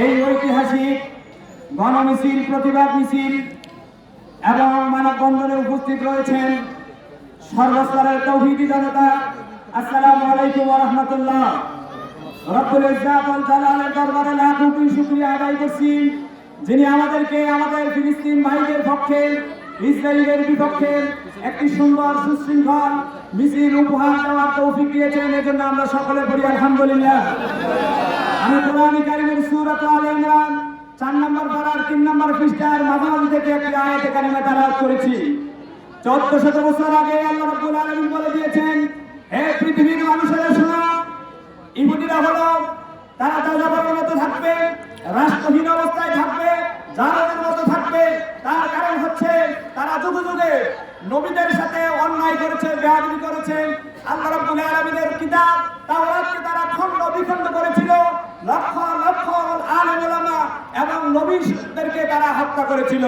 এই ঐতিহাসিক গণমিছিল, প্রতিবাদ মিছিল এবং মানববন্ধনে উপস্থিত রয়েছেন সর্বস্তরের তৌহিদি জনতা। আসসালামু আলাইকুম রাহমাতুল্লাহ। যিনি আমাদেরকে, আমাদের বিপক্ষে একটি সুন্দর উপহার আমরা সকলে আলহামদুলিল্লাহ। আমি কোরআন কারিমের সূরাত আলে ইমরান, চার নম্বর পারার তিন নম্বর পৃষ্ঠার মাঝামাঝি থেকে একটি আয়াতে কারিমা তালাওয়াত করেছি। চোদ্দ শত বছর আগে আল্লাহ রাব্বুল আলামিন বলে দিয়েছেন, হে পৃথিবীর মানুষেরা শোনো, ইহুদিরা হলো, তারা যাযাবরের মতো থাকবে, রাষ্ট্রহীন অবস্থায় থাকবে, জালেমের মতো থাকবে। তার কারণ হচ্ছে, তারা যুগে যুগে নবীদের সাথে অন্যায় করেছে, বেয়াদবি করেছে। আল্লাহ রাব্বুল আলামিনের কিতাব তাওরাতকে তারা খণ্ড বিখণ্ড করেছিল নবীদেরকে তারা হত্যা করেছিল।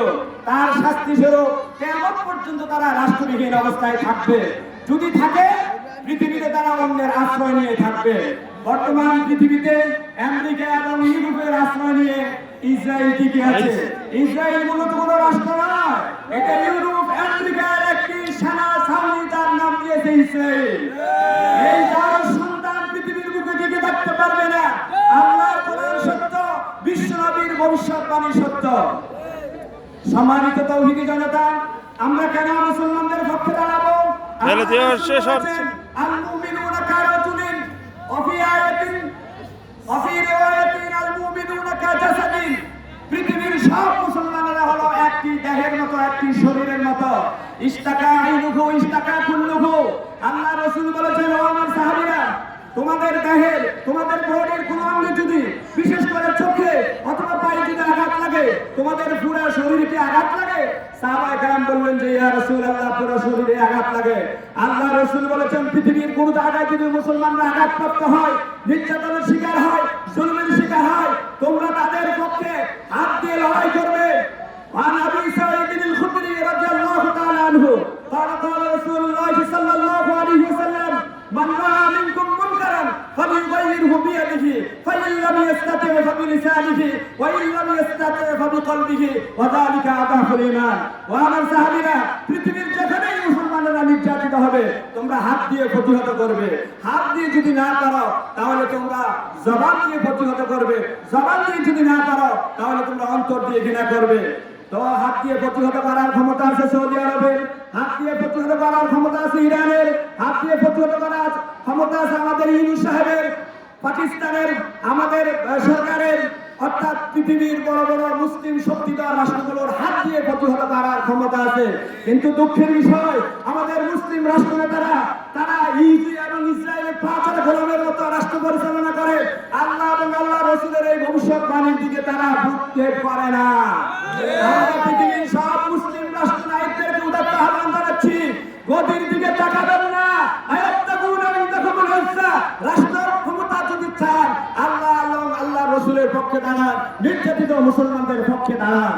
তার শাস্তি স্বরূপ কেমন পর্যন্ত তারা রাষ্ট্রবিহীন অবস্থায় থাকবে। যদি থাকে পৃথিবীতে তারা অন্যের আশ্রয় নিয়ে থাকবে। বর্তমান পৃথিবীতে আমেরিকা এবং ইউরোপের আশ্রয় নিয়ে ইসরায়েল টিকে আছে। ইসরায়েল মূলত কোনো রাষ্ট্র নয়। এটা সত্য। সম্মানিত তৌহিদি জনতা আমরা কেন মুসলমানদের পক্ষে দাঁড়াবো? পৃথিবীর সব মুসলমানেরা হলো একটি দেহের মতো একটি শরীরের মতো। ইস্তাকা আইনুহু ইস্তাকা কুল্লুহু। আল্লাহ রাসূল বলেছেন ও আমার সাহাবীরা তোমাদের দেহের তোমাদের বডির কোন অঙ্গে যদি বিশেষ করে চোখে অথবা পায়ে যদি তোমাদের পুরো শরীরকে আঘাত লাগে। সাহাবায়ে কেরাম বললেন যে, ইয়া রাসূলুল্লাহ, পুরো শরীরে আঘাত লাগে। আল্লাহ রাসূল বলেছেন, পৃথিবীর কোন জায়গায় যদি মুসলমানরা আঘাতপ্রাপ্ত হয়, নির্যাতনের শিকার হয়, জুলুমের শিকার হয়, তোমরা তাদের পক্ষে হাত দিয়ে লড়াই করবে من راى منكم منكرا فليغيره بيده فان لم يستطع فبلسانه وان لم يستطع فبقلبه وذلك اضعف الايمان وامر সাহাবীরা পৃথিবীর যেখানেই মুসলমানেরা নির্যাতিত হবে তোমরা হাত দিয়ে প্রতিহত করবে হাত দিয়ে যদি না পারো তাহলে তোমরা জবান দিয়ে প্রতিহত করবে জবান দিয়ে যদি না পারো তাহলে তোমরা অন্তর দিয়ে ঘৃণা করবে তো হাত দিয়ে প্রতিহত করার ক্ষমতা আছে সৌদি আরবের হাত দিয়ে প্রতিহত করার ক্ষমতা আছে ইরানের, হাত দিয়ে প্রতিহত করার ক্ষমতা আছে আমাদের ইনু সাহেবের, পাকিস্তানের, আমাদের সরকারের, অর্থাৎ পৃথিবীর বড় বড় মুসলিম শক্তিধর রাষ্ট্রগুলোর হাত দিয়ে প্রতিহত করার ক্ষমতা আছে। কিন্তু দুঃখের বিষয়, আমাদের মুসলিম রাষ্ট্র তারা ভ্রুক্ষেপ করে না। পৃথিবীর সব মুসলিম রাষ্ট্র নায়কদেরকে উদাত্ত আহ্বান জানাচ্ছি, গদির দিকে তাকাবেন না। রাষ্ট্রের ক্ষমতা যদি চান, আল্লাহ এবং আল্লাহ রসুলের পক্ষে দাঁড়ান, নির্যাতিত মুসলমানদের পক্ষে দাঁড়ান।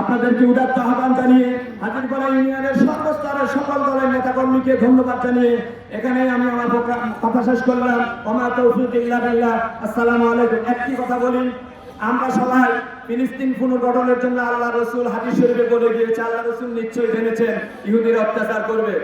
আপনাদেরকে উদাত্ত আহ্বান জানিয়ে হাজিরপাড়া ইউনিয়নের সর্বস্তরের সকল দলের নেতাকর্মীকে ধন্যবাদ জানিয়ে এখানে আমি আমার কথা শেষ করলাম। আমার তৌফিক ইল্লা আসসালামু আলাইকুম। একটি কথা বলি আমরা সবাই ফিলিস্তিন পুনর্গঠনের জন্য আল্লাহ রসুল হাদিস শরীফে বলে গিয়েছে, আল্লাহ রসুল নিশ্চয়ই জেনেছেন, ইহুদির অত্যাচার করবে।